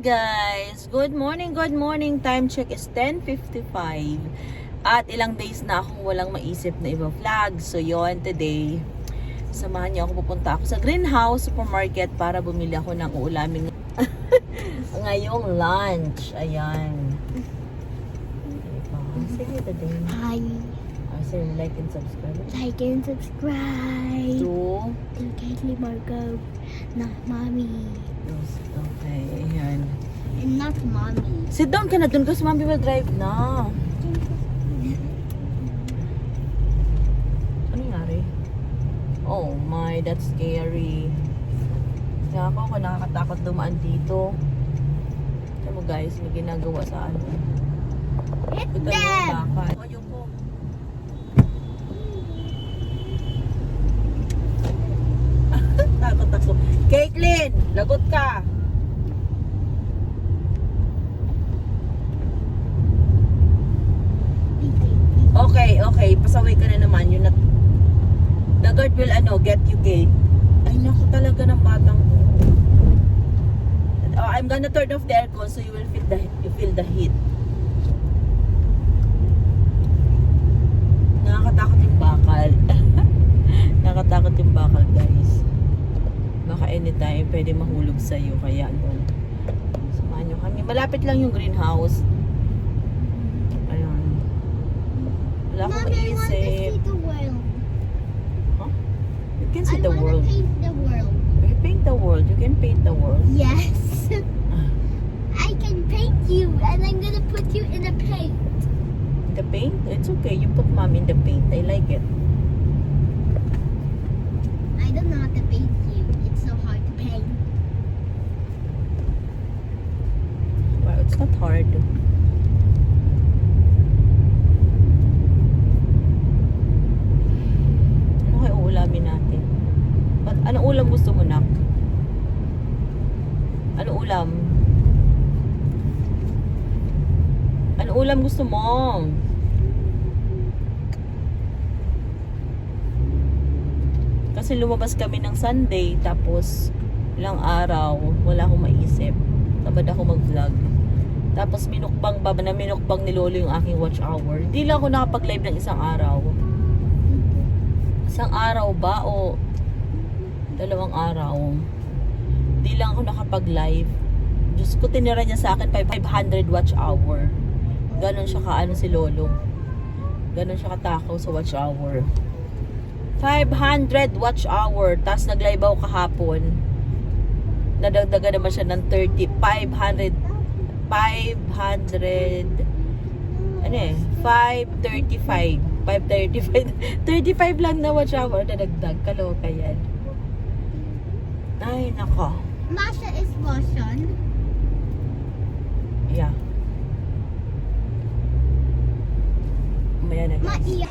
guys! Good morning, good morning. Time check is 10.55. At ilang days na akong walang maisip na iba vlog. So yon today, samahan niyo ako pupunta ako sa Greenhouse Supermarket para bumili ako ng uulaming ngayong lunch. Ayan. Hi, Say like and subscribe. like and subscribe To to Kaylee Marco, not mommy, Okay, ayan. and not mommy. Sit down ka na dun kasi mami will drive na. Ano nangyari? Oh my, that's scary. Kaya ako, ako nakakatakot dumaan dito. Alam mo guys, may ginagawa sa ano. Hit them! bakal. Oh, yung po. Takot ako. Caitlyn, lagot ka. Okay, okay. Pasaway ka na naman. Yun na. The guard will ano, get you gate. Ay, naku talaga ng batang. Oh, I'm gonna turn off the aircon so you will feel the you feel the heat. Nakakatakot yung bakal. Nakakatakot yung bakal, guys. Baka anytime pwede mahulog sa iyo kaya ano. Samahan nyo kami. Malapit lang yung greenhouse. Ayun. Wala akong maisip. world. You can see I the world. paint the world. You paint the world. You can paint the world. Yes. I can paint you, and I'm gonna put you in a paint. The paint? It's okay. You put mom in the paint. I like it. I don't know how to paint you. It's so hard to paint. Wow, it's not hard. Ano kayo uulamin natin? Ba't, anong ulam gusto mo, Nak? Anong ulam? Anong ulam gusto mo? Kasi lumabas kami ng Sunday, tapos ilang araw, wala akong maisip. Tamad ako mag-vlog. Tapos minukbang ba na minukbang ni Lolo yung aking watch hour. Hindi lang ako nakapag-live ng isang araw. Isang araw ba o dalawang araw? Hindi lang ako nakapag-live. Diyos ko, tinira niya sa akin 500 watch hour. Ganon siya kaano si Lolo. Ganon siya katakaw sa watch hour. 500 watch hour. Tapos nag-live ako kahapon. Nadagdagan naman siya ng 30. 500. 500. Ano eh? 535. 535. 35 lang na watch hour na dagdag. Kaloka yan. Ay, nako. Masha is Russian. Yeah. Maya na Ma guys. iya.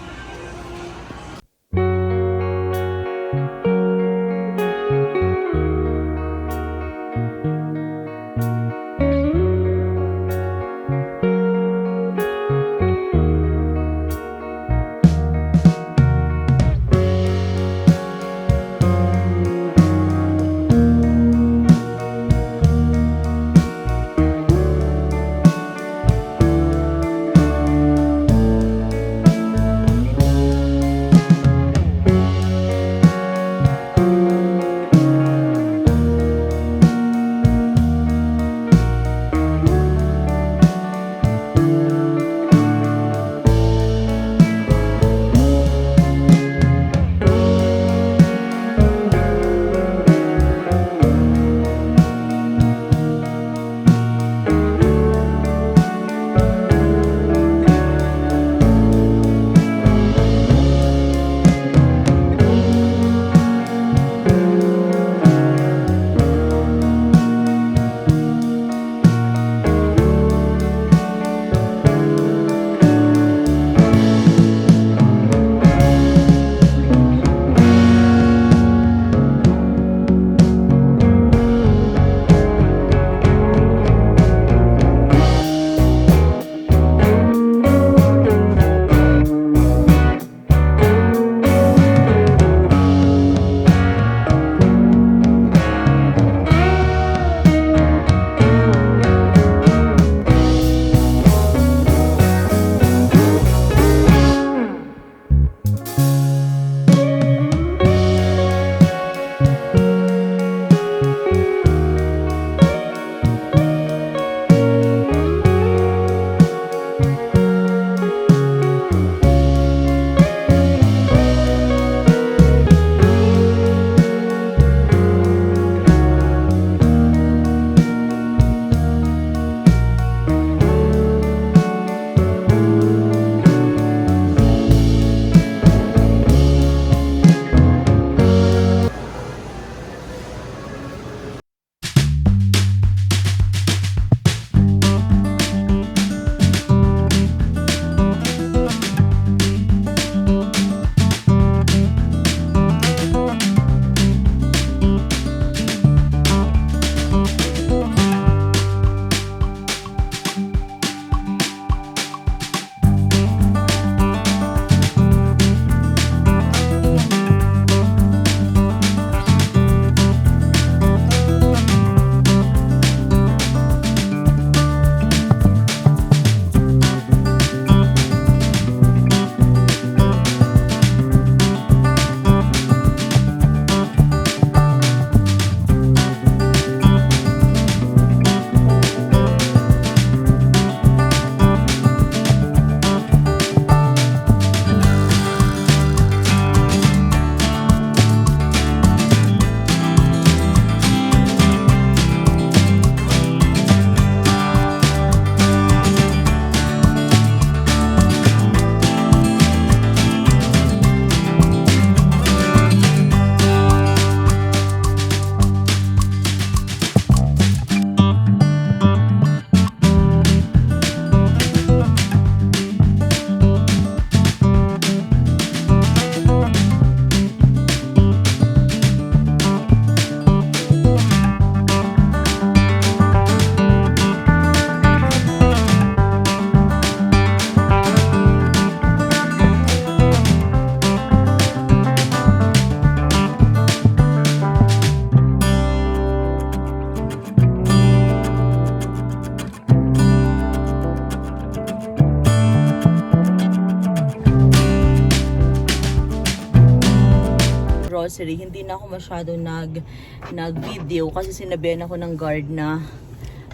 Grocery, hindi na ako masyado nag nag-video kasi sinabihan ako ng guard na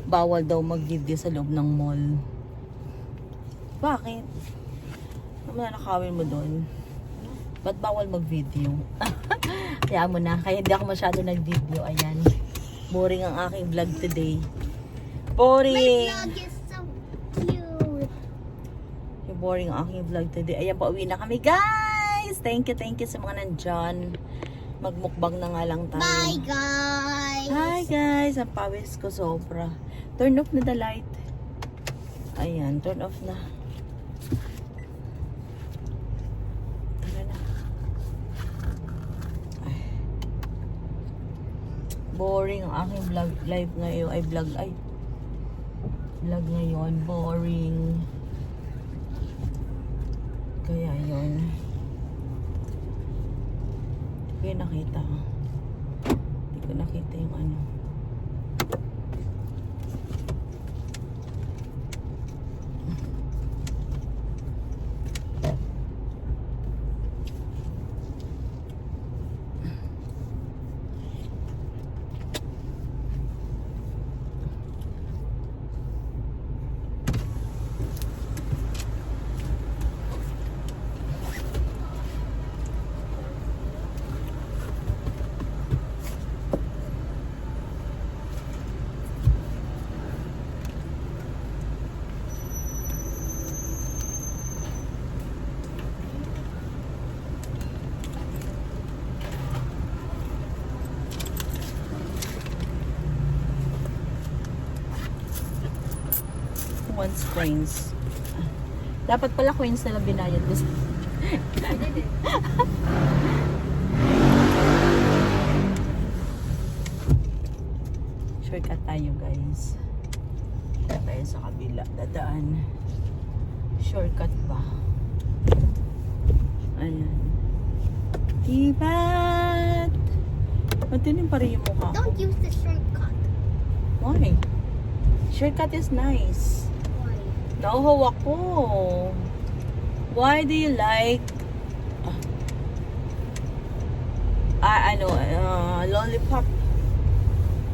bawal daw mag-video sa loob ng mall. Bakit? Ano nakawin mo doon? Ba't bawal mag-video? Kaya mo na. Kaya hindi ako masyado nag-video. Ayan. Boring ang aking vlog today. My Boring! vlog is so cute. Yung boring ang aking vlog today. Ayan, pauwi na kami, guys! Thank you, thank you sa mga nandyan. Magmukbang na nga lang tayo. Bye, guys. Hi, guys! Ang pawis ko sobra. Turn off na the light. Ayan, turn off na. Tara na. Ay. Boring ang aking vlog live ngayon. Ay, vlog. Ay. Vlog ngayon. Boring. Kaya yun. Ko yun nakita. Hindi ko nakita yung ano. Once coins. Dapat pala coins na lang binayad ko. sa- Shortcut tayo guys. Shortcut tayo sa kabila. Dadaan. Shortcut ba? Ayan. Dibat! Matinim pa rin yung mukha ko. Don't use the shortcut. Why? Shortcut is nice. Nauhaw ako. Why do you like ah, ano, uh, lollipop?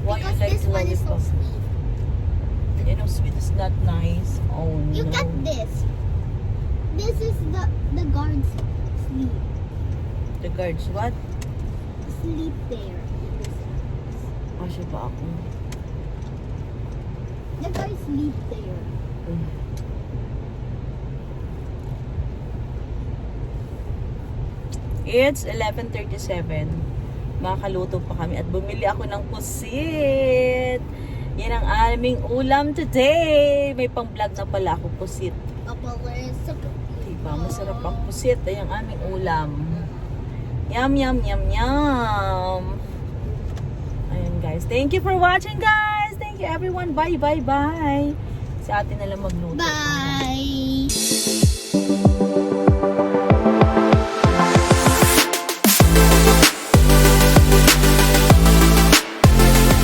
Why because you like this one is so lollipop? sweet. You know, sweet is not nice. Oh You no. get this. This is the the guard's sleep. The guards, what? Sleep there. Asya ba ako? The guards sleep there. It's 11.37. Makaluto pa kami at bumili ako ng pusit. Yan ang aming ulam today. May pang-vlog na pala ako pusit. Papa, Diba? Masarap ang pusit. Ay, ang aming ulam. Yum, yum, yum, yum. Ayan, guys. Thank you for watching, guys. Thank you, everyone. Bye, bye, bye. Si ate na lang magluto. Bye.